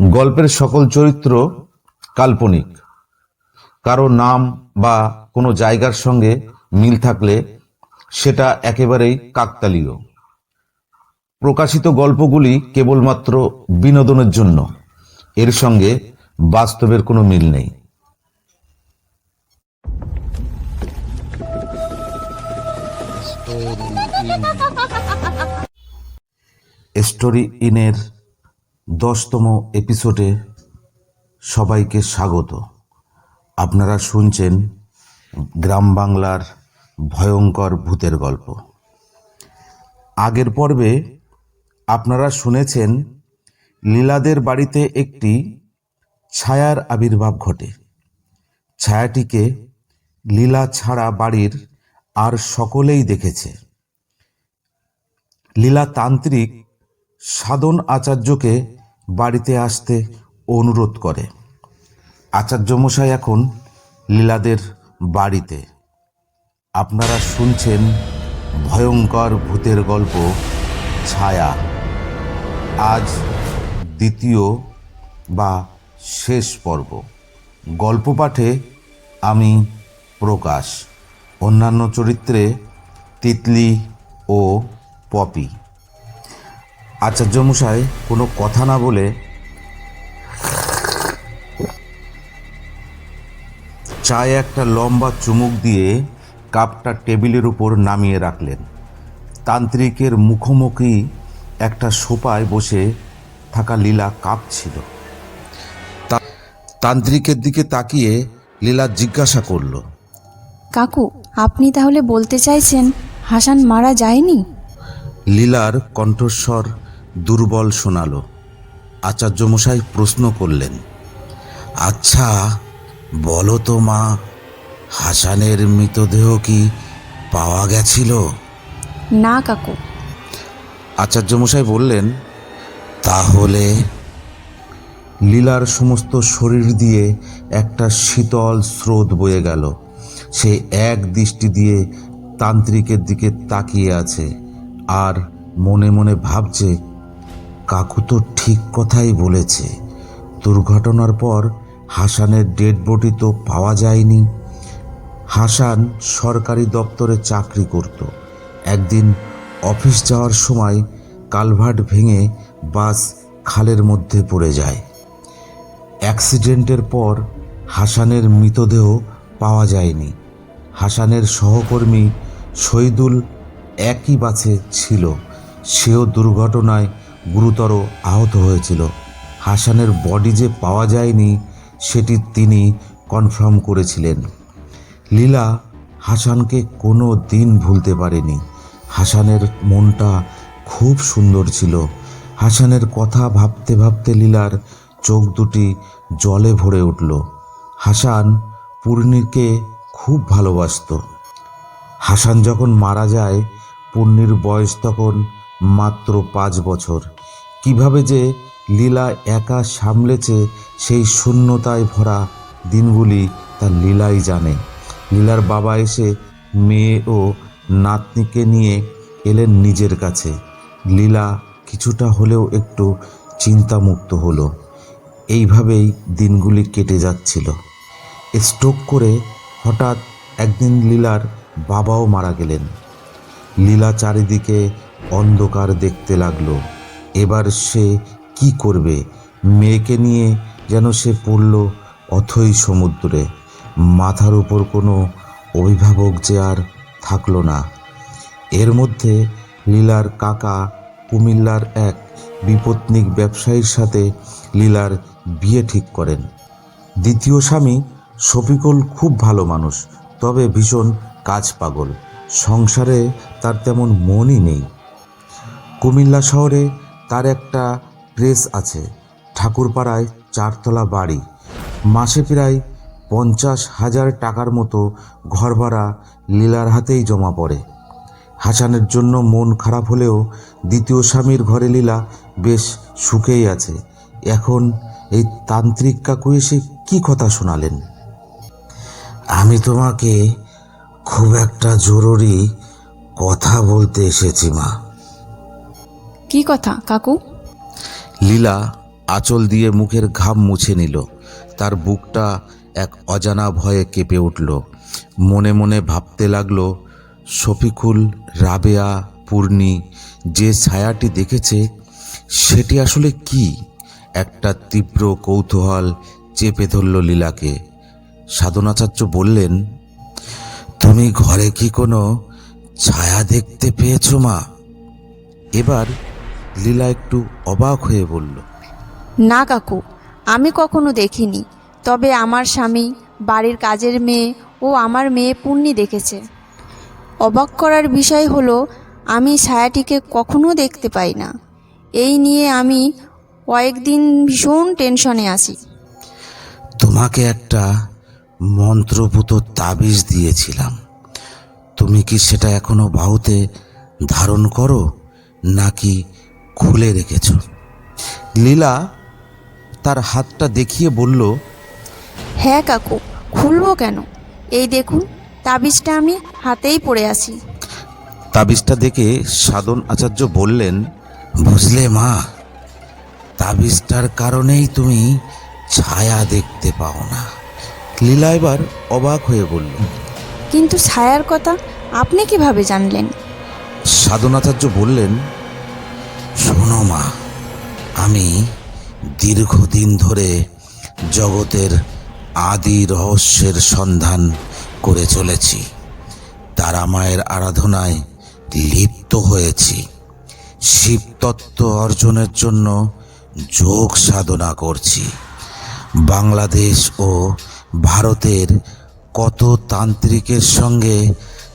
গল্পের সকল চরিত্র কাল্পনিক। কারও নাম বা কোনো জায়গার সঙ্গে মিল থাকলে সেটা একেবারেই কাকতালীয়। প্রকাশিত গল্পগুলি কেবলমাত্র বিনোদনের জন্য এর সঙ্গে বাস্তবের কোনো মিল নেই। স্টোরি ইনের দশতম এপিসোডে সবাইকে স্বাগত। আপনারা শুনছেন গ্রাম বাংলার ভয়ঙ্কর ভূতের গল্প। আগের পর্বে আপনারা শুনেছেন লীলাদের বাড়িতে একটি ছায়ার আবির্ভাব ঘটে। ছায়াটিকে লীলা ছাড়া বাড়ির আর সকলেই দেখেছে। লীলা তান্ত্রিক সাধন আচার্যকে বাড়িতে আসতে অনুরোধ করে। আচার্যমশাই এখন লীলাদের বাড়িতে। আপনারা শুনছেন ভয়ঙ্কর ভূতের গল্প, ছায়া। আজ দ্বিতীয় বা শেষ পর্ব। গল্প পাঠে আমি প্রকাশ। অন্যান্য চরিত্রে তিতলি ও পপি। আচার্যমশাই কোনো কথা না বলে চায়ে একটা লম্বা চুমুক দিয়ে কাপটা টেবিলের উপর নামিয়ে রাখলেন। তান্ত্রিকের মুখোমুখি একটা সোপায় বসে থাকা লীলা কাঁপছিল। তা- তান্ত্রিকের দিকে তাকিয়ে লীলা জিজ্ঞাসা করল কাকু আপনি তাহলে বলতে চাইছেন হাসান মারা যায়নি? লীলার কণ্ঠস্বর দুর্বল শোনালো। আচার্যমশাই প্রশ্ন করলেন আচ্ছা বলো তো মা হাসানের মৃতদেহ কি পাওয়া গেছিল? না কাকু। আচার্যমশাই বললেন তাহলে লীলার সমস্ত শরীর দিয়ে একটা শীতল স্রোত বয়ে গেল। সে এক দৃষ্টি দিয়ে তান্ত্রিকের দিকে তাকিয়ে আছে আর মনে মনে ভাবছে কাকু তো ঠিক কথাই বলেছে। দুর্ঘটনার পর হাসানের ডেড বডি তো পাওয়া যায়নি। হাসান সরকারি দপ্তরে চাকরি করত। একদিন অফিস যাওয়ার সময় কালভার্ট ভেঙে বাস খালের মধ্যে পড়ে যায়। অ্যাক্সিডেন্টের পর হাসানের মৃতদেহ পাওয়া যায়নি। হাসানের সহকর্মী শহীদুল একই বাসে ছিল। সেও দুর্ঘটনায় গুরুতর আহত হয়েছিল। হাসানের বডি যে পাওয়া যায়নি, সেটি তিনি কনফার্ম করেছিলেন। লীলা হাসানকে কোনো দিন ভুলতে পারেনি। হাসানের মনটা খুব সুন্দর ছিল। হাসানের কথা ভাবতে ভাবতে লীলার চোখ দুটি জলে ভরে উঠল। হাসান পূর্ণিকে খুব ভালোবাসত। হাসান যখন মারা যায়, পূর্ণির বয়স তখন মাত্র পাঁচ বছর। কীভাবে যে লীলা একা সামলেছে সেই শূন্যতায় ভরা দিনগুলি তার লীলাই জানে। লীলার বাবা এসে মেয়ে ও নাতনিকে নিয়ে এলেন নিজের কাছে। লীলা কিছুটা হলেও একটু চিন্তামুক্ত হলো। এইভাবেই দিনগুলি কেটে যাচ্ছিল। স্ট্রোক করে হঠাৎ একদিন লীলার বাবাও মারা গেলেন। লীলা চারিদিকে অন্ধকার দেখতে লাগল। এবার সে কি করবে? মেয়েকে নিয়ে যেন সে পড়ল অথই সমুদ্রে। মাথার উপর কোনো অভিভাবক যে আর থাকল না। এর মধ্যে লীলার কাকা কুমিল্লার এক বিপত্নিক ব্যবসায়ীর সাথে লীলার বিয়ে ঠিক করেন। দ্বিতীয় স্বামী শফিকুল খুব ভালো মানুষ, তবে ভীষণ কাজ পাগল। সংসারে তার তেমন মনই নেই। কুমিল্লা শহরে তার একটা প্রেস আছে, ঠাকুরপাড়ায় চারতলা বাড়ি। মাসে প্রায় পঞ্চাশ হাজার টাকার মতো ঘর ভাড়া লীলার হাতেই জমা পড়ে। হাসানের জন্য মন খারাপ হলেও দ্বিতীয় স্বামীর ঘরে লীলা বেশ সুখেই আছে। এখন এই তান্ত্রিক কাকু এসে কি কথা শোনালেন? আমি তোমাকে খুব একটা জরুরি কথা বলতে এসেছি, মা। কি কথা, কাকু? লীলা আঁচল দিয়ে মুখের ঘাম মুছে নিল। তার বুকটা এক অজানা ভয়ে কেঁপে উঠল। মনে মনে ভাবতে লাগল, শফিকুল, রাবেয়া, পূর্ণি যে ছায়াটি দেখেছে, সেটি আসলে কি? একটা তীব্র কৌতূহল চেপে ধরল লীলাকে। সাধনাচার্য বললেন, তুমি ঘরে কি কোনো ছায়া দেখতে পেয়েছ মা? এবার লীলা একটু অবাক হয়ে বলল না কাকু আমি কখনো দেখিনি। তবে আমার স্বামী বাড়ির কাজের মেয়ে ও আমার মেয়ে পূর্ণি দেখেছে। অবাক করার বিষয় হলো আমি ছায়াটিকে কখনো দেখতে পাই না। এই নিয়ে আমি কয়েকদিন ভীষণ টেনশনে আছি। তোমাকে একটা মন্ত্রপুত তাবিজ দিয়েছিলাম। তুমি কি সেটা এখনও বাহুতে ধারণ করো নাকি খুলে রেখেছ। লীলা তার হাতটা দেখিয়ে বলল হ্যাঁ কাকু খুলবো কেন? এই দেখুন তাবিজটা আমি হাতেই পড়ে আছি। তাবিজটা দেখে সাধন আচার্য বললেন বুঝলে মা তাবিজটার কারণেই তুমি ছায়া দেখতে পাও না। লীলা এবার অবাক হয়ে বলল কিন্তু ছায়ার কথা আপনি কীভাবে জানলেন? সাধনাচার্য বললেন শোনো মা, আমি দীর্ঘদিন ধরে জগতের আদি রহস্যের সন্ধান করে চলেছি। তারা মায়ের আরাধনায় লিপ্ত হয়েছি। শিবতত্ত্ব অর্জনের জন্য যোগ সাধনা করছি। বাংলাদেশ ও ভারতের কত তান্ত্রিকের সঙ্গে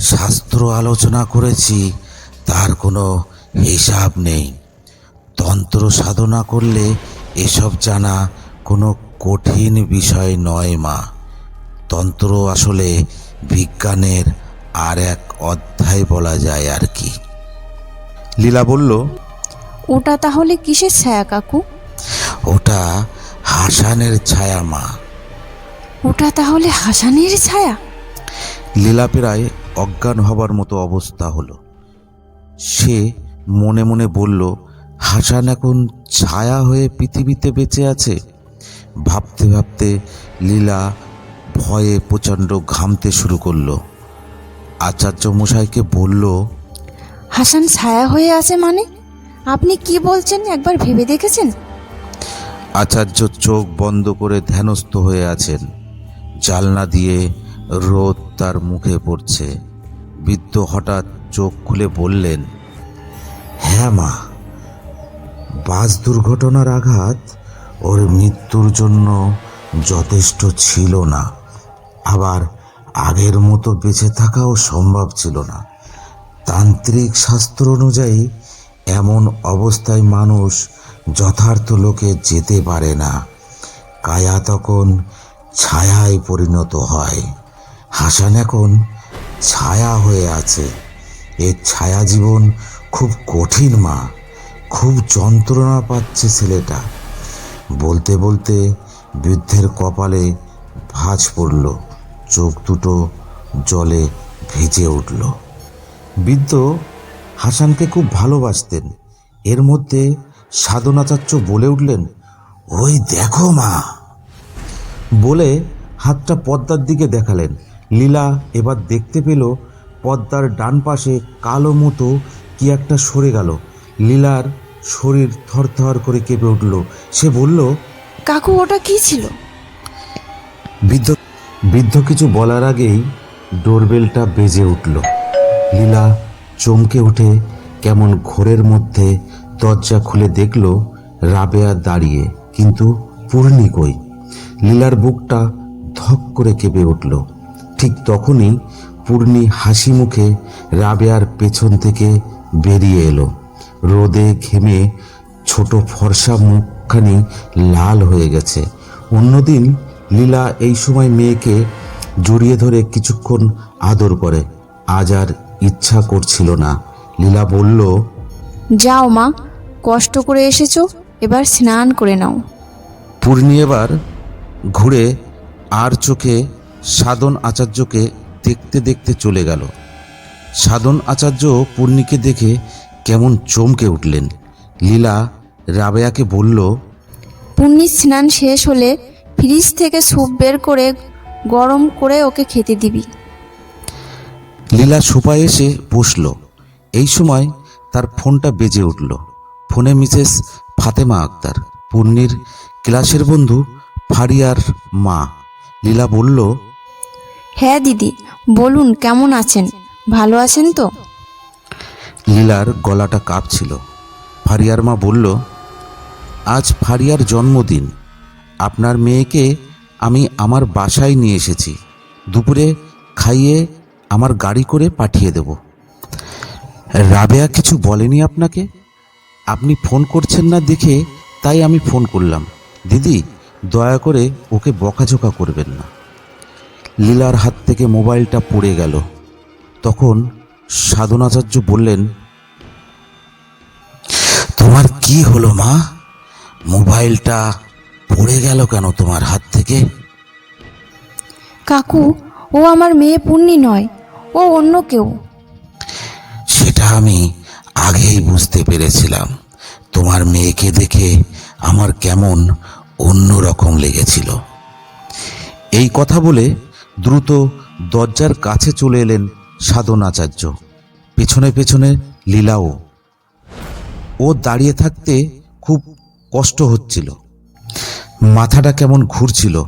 শাস্ত্র আলোচনা করেছি, তার কোনো হিসাব নেই। তন্ত্র সাধনা করলে এসব জানা কোনো কঠিন বিষয় নয় মা। তন্ত্র আসলে বিজ্ঞানের আর এক অধ্যায় বলা যায় আর কি। লীলা বলল ওটা তাহলে কিসের ছায়া কাকু? ওটা হাসানের ছায়া মা। ওটা তাহলে হাসানের ছায়া? লীলা প্রায় অজ্ঞান হবার মতো অবস্থা হলো। সে মনে মনে বলল হাসান এখন ছায়া হয়ে পৃথিবীতে বেঁচে আছে। ভাবতে ভাবতে লীলা ভয়ে প্রচণ্ড ঘামতে শুরু করল। আচার্য মশাইকে বলল হাসান ছায়া হয়ে আছে মানে? আপনি কি বলছেন একবার ভেবে দেখেছেন? আচার্য চোখ বন্ধ করে ধ্যানস্থ হয়ে আছেন। জালনা দিয়ে রোদ তার মুখে পড়ছে। বৃদ্ধ হঠাৎ চোখ খুলে বললেন হ্যাঁ মা বাস দুর্ঘটনার আঘাত ওর মৃত্যুর জন্য যথেষ্ট ছিল না। আবার আগের মতো বেঁচে থাকাও সম্ভব ছিল না। তান্ত্রিক শাস্ত্র অনুযায়ী এমন অবস্থায় মানুষ যথার্থ লোকে যেতে পারে না। কায়া তখন ছায়ায় পরিণত হয়। হাসান এখন ছায়া হয়ে আছে। এর ছায়া জীবন খুব কঠিন মা। খুব যন্ত্রণা পাচ্ছে ছেলেটা। বলতে বলতে বৃদ্ধের কপালে ভাঁজ পড়ল, চোখ দুটো জলে ভিজে উঠল। বৃদ্ধ হাসানকে খুব ভালোবাসতেন। এর মধ্যে সাধনাচার্য বলে উঠলেন, ওই দেখো মা। বলে হাতটা পদ্মার দিকে দেখালেন। লীলা এবার দেখতে পেল, পদ্মার ডান পাশে কালো মতো কি একটা সরে গেল। লীলার শরীর থরথর করে কেঁপে উঠল। সে বলল কাকু ওটা কি ছিল? বৃদ্ধ বৃদ্ধ কিছু বলার আগেই ডোরবেলটা বেজে উঠল। লীলা চমকে উঠে কেমন ঘোরের মধ্যে দরজা খুলে দেখল রাবেয়া দাঁড়িয়ে কিন্তু পূর্ণি কই? লীলার বুকটা ধক করে কেঁপে উঠল। ঠিক তখনই পূর্ণি হাসি মুখে রাবেয়ার পেছন থেকে বেরিয়ে এলো। রোদে ঘেমে ছোট ফর্সা মুখখানি লাল হয়ে গেছে। অন্যদিন লীলা এই সময় মেয়েকে জড়িয়ে ধরে কিছুক্ষণ আদর করে। আজ আর ইচ্ছা করছিল না। লীলা বলল যাও মা কষ্ট করে এসেছ এবার স্নান করে নাও। পূর্ণি এবার ঘুরে আর চোখে সাধন আচার্যকে দেখতে দেখতে চলে গেল। সাধন আচার্য পূর্ণিকে দেখে কেমন চমকে উঠলেন। লীলা রাবেয়াকে বলল পুণ্যির স্নান শেষ হলে ফ্রিজ থেকে স্যুপ বের করে গরম করে ওকে খেতে দিবি। লীলা সোফায় এসে বসল। এই সময় তার ফোনটা বেজে উঠল। ফোনে মিসেস ফাতেমা আক্তার পূর্ণির ক্লাসের বন্ধু ফারিয়ার মা। লীলা বলল হ্যাঁ দিদি বলুন কেমন আছেন? ভালো আছেন তো? লীলার গলাটা কাঁপছিল। ফারিয়ার মা বলল, আজ ফারিয়ার জন্মদিন। আপনার মেয়েকে আমি আমার বাসায় নিয়ে এসেছি। দুপুরে খাইয়ে আমার গাড়ি করে পাঠিয়ে দেব। রাবেয়া কিছু বলেনি আপনাকে? আপনি ফোন করছেন না দেখে তাই আমি ফোন করলাম। দিদি, দয়া করে ওকে বকাঝোকা করবেন না। লীলার হাত থেকে মোবাইলটা পড়ে গেল। তখন সাধনাচার্য বললেন তোমার কি হলো মা? মোবাইলটা পড়ে গেল কেন তোমার হাত থেকে? কাকু ও আমার মেয়ে পুণ্যি নয় ও অন্য কেউ। সেটা আমি আগেই বুঝতে পেরেছিলাম। তোমার মেয়েকে দেখে আমার কেমন অন্য রকম লেগেছিল। এই কথা বলে দ্রুত দরজার কাছে চলে এলেন সাধনাচার্য। পেছনে পেছনে লীলাও। ও দাঁড়িয়ে থাকতে খুব কষ্ট হচ্ছিল। মাথাটা কেমন ঘুরছিল।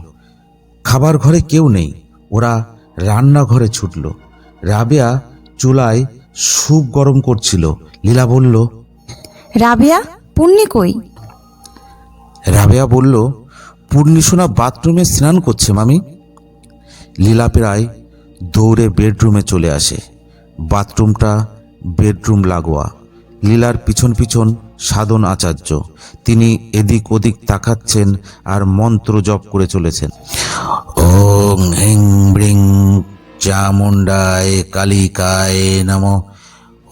খাবার ঘরে কেউ নেই। ওরা রান্নাঘরে ছুটল। রাবেয়া চুলায় স্যুপ গরম করছিল। লীলা বলল রাবেয়া পুণ্যি কই? রাবেয়া বলল পূর্ণিসোনা বাথরুমে স্নান করছে মামি। লীলা প্রায় দৌড়ে বেডরুমে চলে আসে। বাথরুমটা বেডরুম লাগোয়া। লীলার পিছন পিছন সাধন আচার্য। তিনি এদিক ওদিক তাকাচ্ছেন আর মন্ত্র জপ করে চলেছেন। ওং হিং ব্রিং চামুণ্ডায় কালিকায় নম।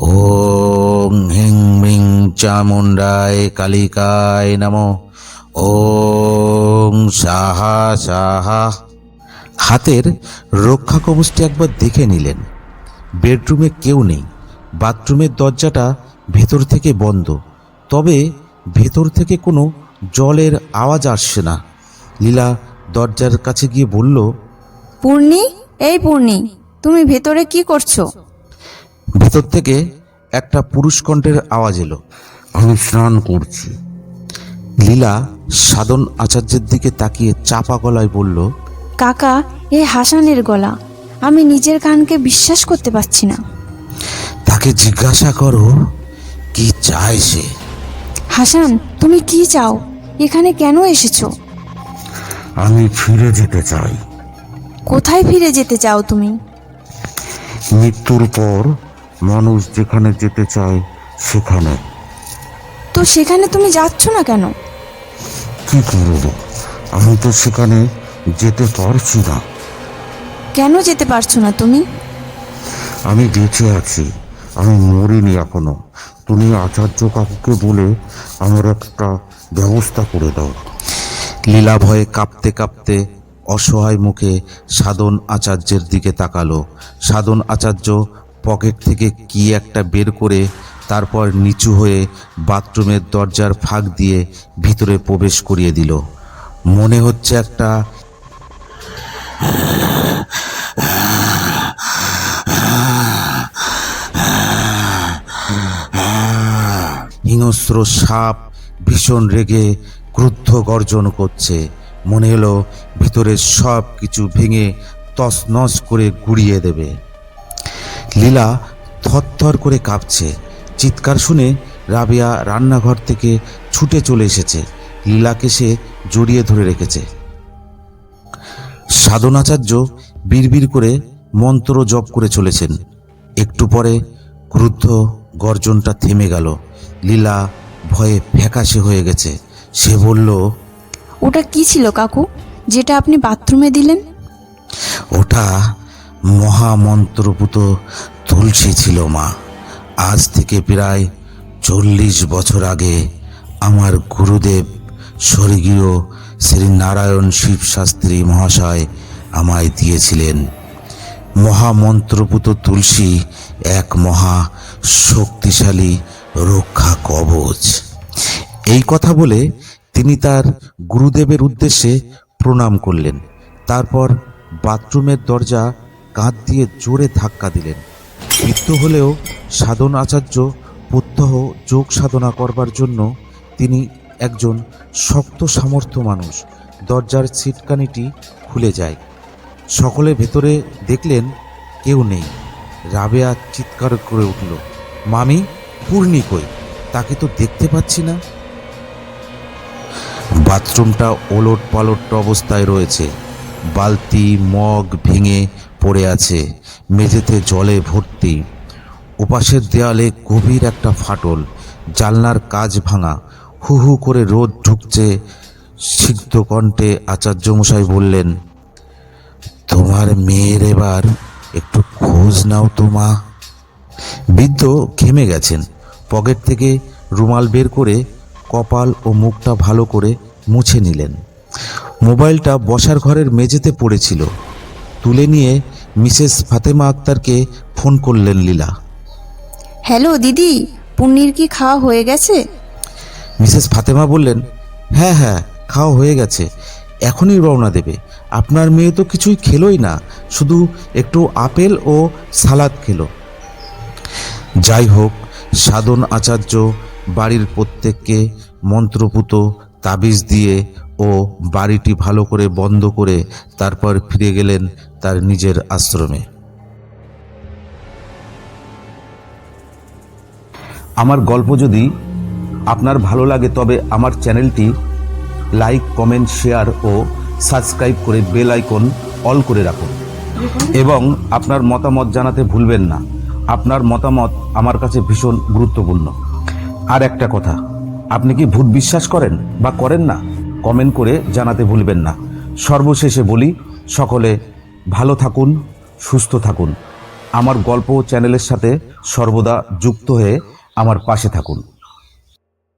ওং হিং ব্রিং চামুণ্ডায় কালিকায় নম। ওং সাহা সাহা। হাতের রক্ষা কবচটি একবার দেখে নিলেন। বেডরুমে কেউ নেই। বাথরুমের দরজাটা ভেতর থেকে বন্ধ। তবে ভেতর থেকে কোনো জলের আওয়াজ আসছে না। লীলা দরজার কাছে গিয়ে বলল পূর্ণি এই পূর্ণি তুমি ভেতরে কি করছ? ভেতর থেকে একটা পুরুষ কণ্ঠের আওয়াজ এলো। আমি স্নান করছি। লীলা সাধন আচার্যের দিকে তাকিয়ে চাপা গলায় বলল কাকা এ হাসানের গলা। আমি নিজের কানকে বিশ্বাস করতে পারছি না। তাকে জিজ্ঞাসা করো কি চায় সে? হাসান তুমি কি চাও? এখানে কেন এসেছ? আমি ফিরে যেতে চাই। কোথায় ফিরে যেতে চাও তুমি? মৃত্যুর পর মানুষ যেখানে যেতে চায় সেখানে। তো সেখানে তুমি যাচ্ছ না কেন? কি করব? আমি তো সেখানে যেতে পারছি না। কেন যেতে পারছ না তুমি? আমি বেঁচে আছি। আমি মরিনি এখনও। তুমি আচার্য কাকুকে বলে আমার একটা ব্যবস্থা করে দাও। লীলা ভয়ে কাঁপতে কাঁপতে অসহায় মুখে সাধন আচার্যের দিকে তাকালো। সাধন আচার্য পকেট থেকে কি একটা বের করে তারপর নিচু হয়ে বাথরুমের দরজার ফাঁক দিয়ে ভিতরে প্রবেশ করিয়ে দিল। মনে হচ্ছে একটা হিংস্র সাপ ভীষণ রেগে ক্রুদ্ধ গর্জন করছে। মনে হলো ভিতরের সব কিছু ভেঙে তছনছ করে গুড়িয়ে দেবে। লীলা থরথর করে কাঁপছে। চিৎকার শুনে রাবিয়া রান্নাঘর থেকে ছুটে চলে এসেছে। লীলাকে সে জড়িয়ে ধরে রেখেছে। সাধনাচার্য বিড়বিড় করে মন্ত্র জপ করে চলেছেন। একটু পরে ক্রুদ্ধ গর্জনটা থেমে গেল। লীলা ভয়ে ফ্যাকাশে হয়ে গেছে। সে বলল ওটা কি ছিল কাকু? যেটা আপনি বাথরুমে দিলেন? ওটা মহামন্ত্রপুত তুলসী ছিল মা। আজ থেকে প্রায় চল্লিশ বছর আগে আমার গুরুদেব স্বর্গীয় শ্রী নারায়ণ শিব শাস্ত্রী মহাশয় আমায় দিয়েছিলেন। মহামন্ত্রপুত তুলসী এক মহা শক্তিশালী রক্ষা কবচ। এই কথা বলে তিনি তার গুরুদেবের উদ্দেশ্যে প্রণাম করলেন। তারপর বাথরুমের দরজা কাঁধ দিয়ে জোরে ধাক্কা দিলেন। বৃদ্ধ হলেও সাধন আচার্য প্রত্যহ যোগ সাধনা করবার জন্য তিনি একজন শক্ত সামর্থ্য মানুষ। দরজার ছিটকানিটি খুলে যায়। সকলে ভেতরে দেখলেন কেউ নেই। রাবেয়া চিৎকার করে উঠল, মামি পূর্ণি কই? তাকে তো দেখতে পাচ্ছি না। বাথরুমটা ওলট পালট অবস্থায় রয়েছে। বালতি, মগ ভেঙে পড়ে আছে, মেঝেতে জলে ভর্তি। ওপাশের দেয়ালে গভীর একটা ফাটল, জানলার কাজ ভাঙা হু হু করে রোদ ঢুকছে, সিদ্ধ কণ্ঠে আচার্য মশাই বললেন, তোমার মেয়ের এবার একটু খোঁজ নাও তো মা। বৃদ্ধ ঘেমে গেছেন, পকেট থেকে রুমাল বের করে কপাল ও মুখটা ভালো করে মুছে নিলেন। মোবাইলটা বসার ঘরের মেঝেতে পড়েছিল। তুলে নিয়ে মিসেস ফাতেমা আক্তারকে ফোন করলেন লীলা। হ্যালো দিদি পুণ্যির কি খাওয়া হয়ে গেছে? মিসেস ফাতেমা বললেন হ্যাঁ হ্যাঁ খাওয়া হয়ে গেছে, এখনই রওনা দেবে। আপনার মেয়ে তো কিছুই খেলোই না, শুধু একটু আপেল ও সালাদ খেলো। যাই হোক, সাধন আচার্য বাড়ির প্রত্যেককে মন্ত্রপুত তাবিজ দিয়ে ও বাড়িটি ভালো করে বন্ধ করে তারপর ফিরে গেলেন তার নিজের আশ্রমে। আমার গল্প যদি আপনার ভালো লাগে তবে আমার চ্যানেলটি লাইক, কমেন্ট, শেয়ার ও সাবস্ক্রাইব করে বেল আইকন অল করে রাখুন। এবং আপনার মতামত জানাতে ভুলবেন না। আপনার মতামত আমার কাছে ভীষণ গুরুত্বপূর্ণ। আর একটা কথা, আপনি কি ভূত বিশ্বাস করেন বা করেন না? কমেন্ট করে জানাতে ভুলবেন না। সর্বশেষে বলি, সকলে ভালো থাকুন, সুস্থ থাকুন। আমার গল্প চ্যানেলের সাথে সর্বদা যুক্ত হয়ে আমার পাশে থাকুন।